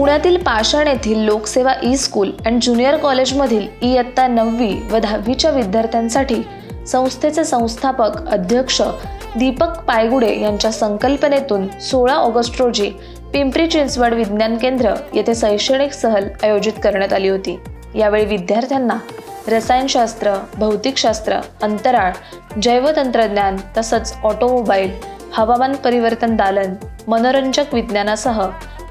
पुण्यातील पाषाण येथील Lokseva E school and junior कॉलेजमधील इयत्ता नववी व दहावीच्या विद्यार्थ्यांसाठी संस्थेचे संस्थापक अध्यक्ष दीपक पायगुडे यांच्या संकल्पनेतून सोळा ऑगस्ट रोजी पिंपरी चिंचवड विज्ञान केंद्र येथे शैक्षणिक सहल आयोजित करण्यात आली होती. यावेळी विद्यार्थ्यांना रसायनशास्त्र भौतिकशास्त्र अंतराळ जैवतंत्रज्ञान तसंच ऑटोमोबाईल हवामान परिवर्तन दालन मनोरंजक विज्ञानासह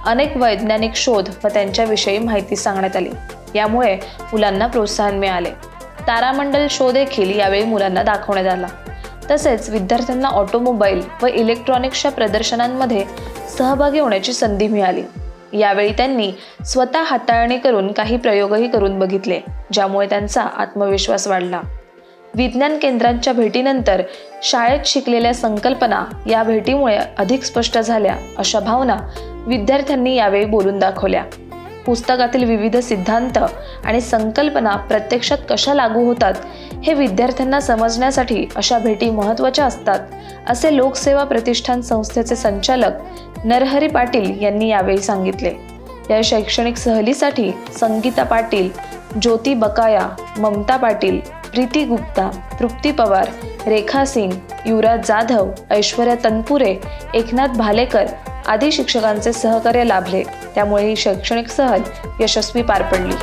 अनेक वैज्ञानिक शोध व त्यांच्याविषयी माहिती सांगण्यात आली. यामुळे मुलांना प्रोत्साहन मिळाले. तारामंडल शो देखील यावेळी मुलांना दाखवण्यात आला. तसेच विद्यार्थ्यांना ऑटोमोबाईल व इलेक्ट्रॉनिक्सच्या प्रदर्शनांमध्ये सहभागी होण्याची संधी मिळाली. यावेळी त्यांनी स्वतः हाताळणी करून काही प्रयोगही करून बघितले ज्यामुळे त्यांचा आत्मविश्वास वाढला. विज्ञान केंद्रांच्या भेटीनंतर शाळेत शिकलेल्या संकल्पना या भेटीमुळे अधिक स्पष्ट झाल्या अशा भावना विद्यार्थ्यांनी यावेळी बोलून दाखवल्या. पुस्तकातील विविध सिद्धांत आणि संकल्पना प्रत्यक्षात कशा लागू होतात हे विद्यार्थ्यांना समजण्यासाठी अशा भेटी महत्त्वाच्या असतात असे लोकसेवा प्रतिष्ठान संस्थेचे संचालक नरहरी पाटील यांनी यावेळी सांगितले. या शैक्षणिक सहलीसाठी संगीता पाटील ज्योती बकाया ममता पाटील प्रीती गुप्ता तृप्ती पवार रेखा सिंग युवराज जाधव ऐश्वर्या तनपुरे एकनाथ भालेकर आदी शिक्षकांचे सहकार्य लाभले. त्यामुळे ही शैक्षणिक सहल यशस्वी पार पडली.